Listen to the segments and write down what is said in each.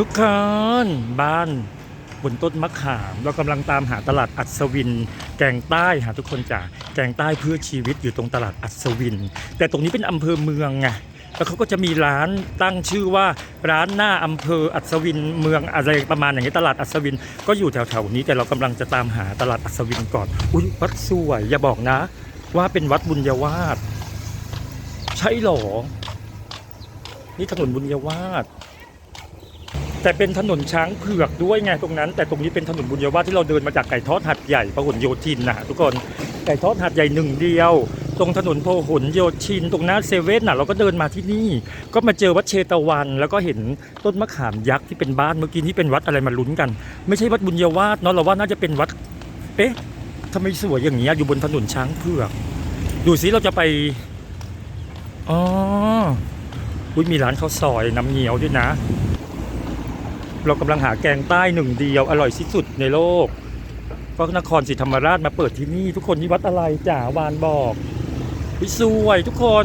ทุกคนบ้านบนต้นมะขาม เรากำลังตามหาตลาดอัศวิน แกงใต้หาทุกคนจ๋าแกงใต้เพื่อชีวิตอยู่ตรงตลาดอัศวิน แต่ตรงนี้เป็นอำเภอเมืองไงแล้วเขาก็จะมีร้านตั้งชื่อว่าร้านหน้าอำเภออัศวินเมืองอะไรประมาณอย่างนี้ตลาดอัศวิน ก็อยู่แถวๆนี้แต่เรากำลังจะตามหาตลาดอัศวินก่อน อุ้ยวัดสวยอย่าบอกนะ ว่าเป็นวัดบุญยวาสใช่หรอ นี่ถนนบุญยวาส แต่เป็นถนนช้างเผือกด้วยไงตรงนั้น แต่ตรงนี้เป็นถนนบุญยวาสที่เราเดินมาจากไก่ทอดหัดใหญ่พหลโยธินนะทุกคนไก่ทอดหัดใหญ่หนึ่งเดียว ตรงถนนโพหลโยธิน ตรงหน้าเซเว่นน่ะเราก็เดินมาที่นี่ ก็มาเจอวัดเชตวัน แล้วก็เห็นต้นมะขามยักษ์ที่เป็นบ้านเมื่อกี้นี่เป็นวัดอะไรมาลุ้นกัน ไม่ใช่วัดบุญยวาสเนาะเราว่าน่าจะเป็นวัดเอ๊ะทำไมสวยอย่างเงี้อยู่บนถนนช้างเผือกดูสิเราจะไปอ๋ออุ้ยมีร้านข้าวซอยน้ำเงี้ยวด้วยนะ เรากำลังหาแกงใต้หนึ่งเดียวอร่อยที่สุดในโลกก็นครศรีธรรมราชมาเปิดที่นี่ทุกคนนี่วัดอะไรจ๋าวานบอกวิสวยทุกคน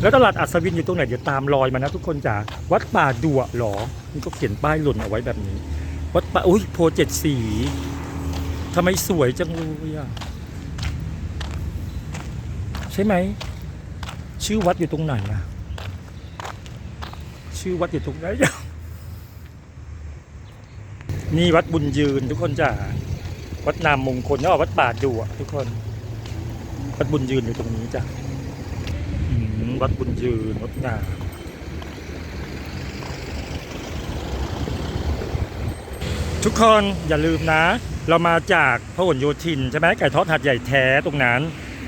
แล้วตลาดอัศวินอยู่ตรงไหนเดี๋ยวตามรอยมานะทุกคนจ๋าวัดป่าดัวหรอนี่ก็เขียนป้ายหล่นเอาไว้แบบนี้ วัดป่าอุ้ยโพเจ็ดสีทำไมสวยจังเลยอะใช่ไหม ชื่อวัดอยู่ตรงไหนอะชื่อวัดอยู่ตรงไหน นี่วัดบุญยืนทุกคนจ้าวัดนามมงคลแล้ววัดป่าดูอะทุกคน วัดบุญยืนอยู่ตรงนี้จ้ะวัดบุญยืนงดงามทุกคนอย่าลืมนะ เรามาจากพหลโยธินใช่ไหมไก่ทอดหัดใหญ่แท้ตรงนั้น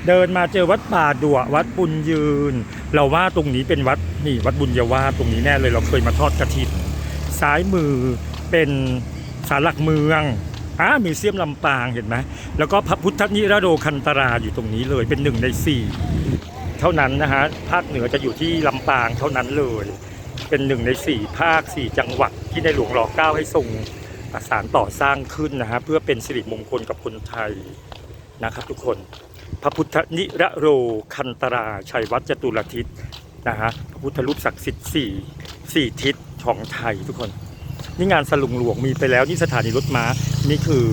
เดินมาเจอวัดป่าดัววัดบุญยืน เราว่าตรงนี้เป็นวัดนี่วัดบุญยาวาสตรงนี้แน่เลยเราเคยมาทอดกระถินซ้ายมือเป็น ศาลหลักเมืองอ่ามีเซียมลำปางเห็นไหมแล้วก็พระพุทธนิรโดคันตราอยู่ตรงนี้เลยเป็นหนึ่งในสี่เท่านั้นนะฮะภาคเหนือจะอยู่ที่ลำปางเท่านั้นเลย เป็นหนึ่งในสี่ภาคสี่จังหวัดที่ในหลวงรอเก้าให้ทรงสานต่อสร้างขึ้นนะฮะเพื่อเป็นสิริมงคลกับคนไทยนะครับทุกคนพระพุทธนิรโรคันตราชัยวัดจตุรทิศนะฮะพระพุทธรูปศักดิ์สิทธิ์สี่สี่ทิศของไทยทุกคน นี่งานสลุงหลวงมีไปแล้วนี่สถานีรถม้า นี่คือ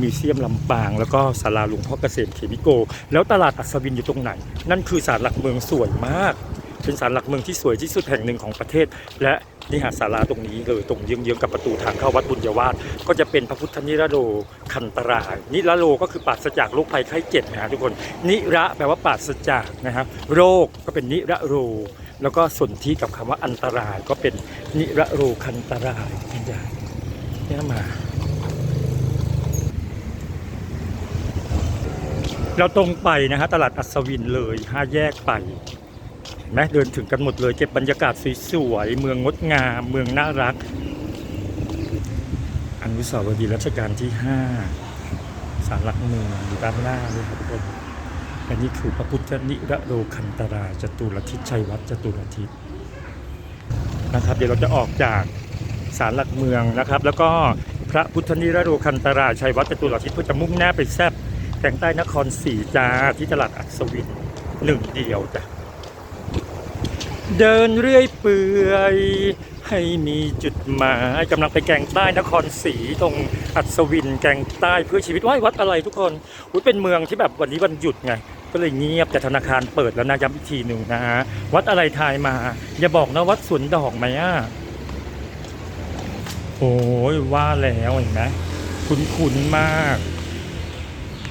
มิวเซียมลำปาง แล้วก็ศาลาหลวงพ่อเกษมเขมิโก แล้วตลาดอัศวินอยู่ตรงไหน นั่นคือศาลหลักเมืองสวยมาก เป็นศาลหลักเมืองที่สวยที่สุดแห่งหนึ่งของประเทศ และ นี่หาศาลาตรงนี้เลยตรงเยื้องๆกับประตูทางเข้าวัดบุญยวาสก็จะเป็นพระพุทธนิรโรคันตรายนิรโรก็คือปราศจากโรคภัยไข้เจ็บนะฮะทุกคน นิระแปลว่าปราศจากนะครับโรคก็เป็นนิระโร แล้วก็สนธิกับคำว่าอันตรายก็เป็นนิระโรคันตรายทุกอย่างนี่มา เราตรงไปนะฮะตลาดอัศวินเลยห้าแยกไป เห็นไหมเดินถึงกันหมดเลย เก็บบรรยากาศสวยๆเมืองงดงาม เมืองน่ารัก อนุสาวรีย์รัชกาลที่ห้าสารหลักเมืองอยู่ด้านหน้าเลยครับทุกคนอันนี้คือพระพุทธนิรโรคันตราจตุรทิศชัยวัดจตุรทิศนะครับ เดี๋ยวเราจะออกจากศาลหลักเมืองนะครับ แล้วก็พระพุทธนิรโรคันตราชัยวัดจตุรทิศเพื่อจะมุ่งหน้าไปแซบแกงใต้นครศรีจ้าที่ตลาดอัศวินหนึ่งเดียวจ้ะ เดินเรื่อยเปื่อย ให้มีจุดหมายกำลังไปแกงใต้นครศรีตรงอัศวินแกงใต้เพื่อชีวิตว่ายวัดอะไรทุกคนอุยเป็นเมืองที่แบบวันนี้วันหยุดไง ก็เลยเงียบแต่ธนาคารเปิดแล้วนะย้ำอีกทีหนึ่งนะฮะวัดอะไรทายมา อย่าบอกนะวัดสวนดอกไหมอะโอ้ยว่าแล้วเห็นไหมคุ้นๆมาก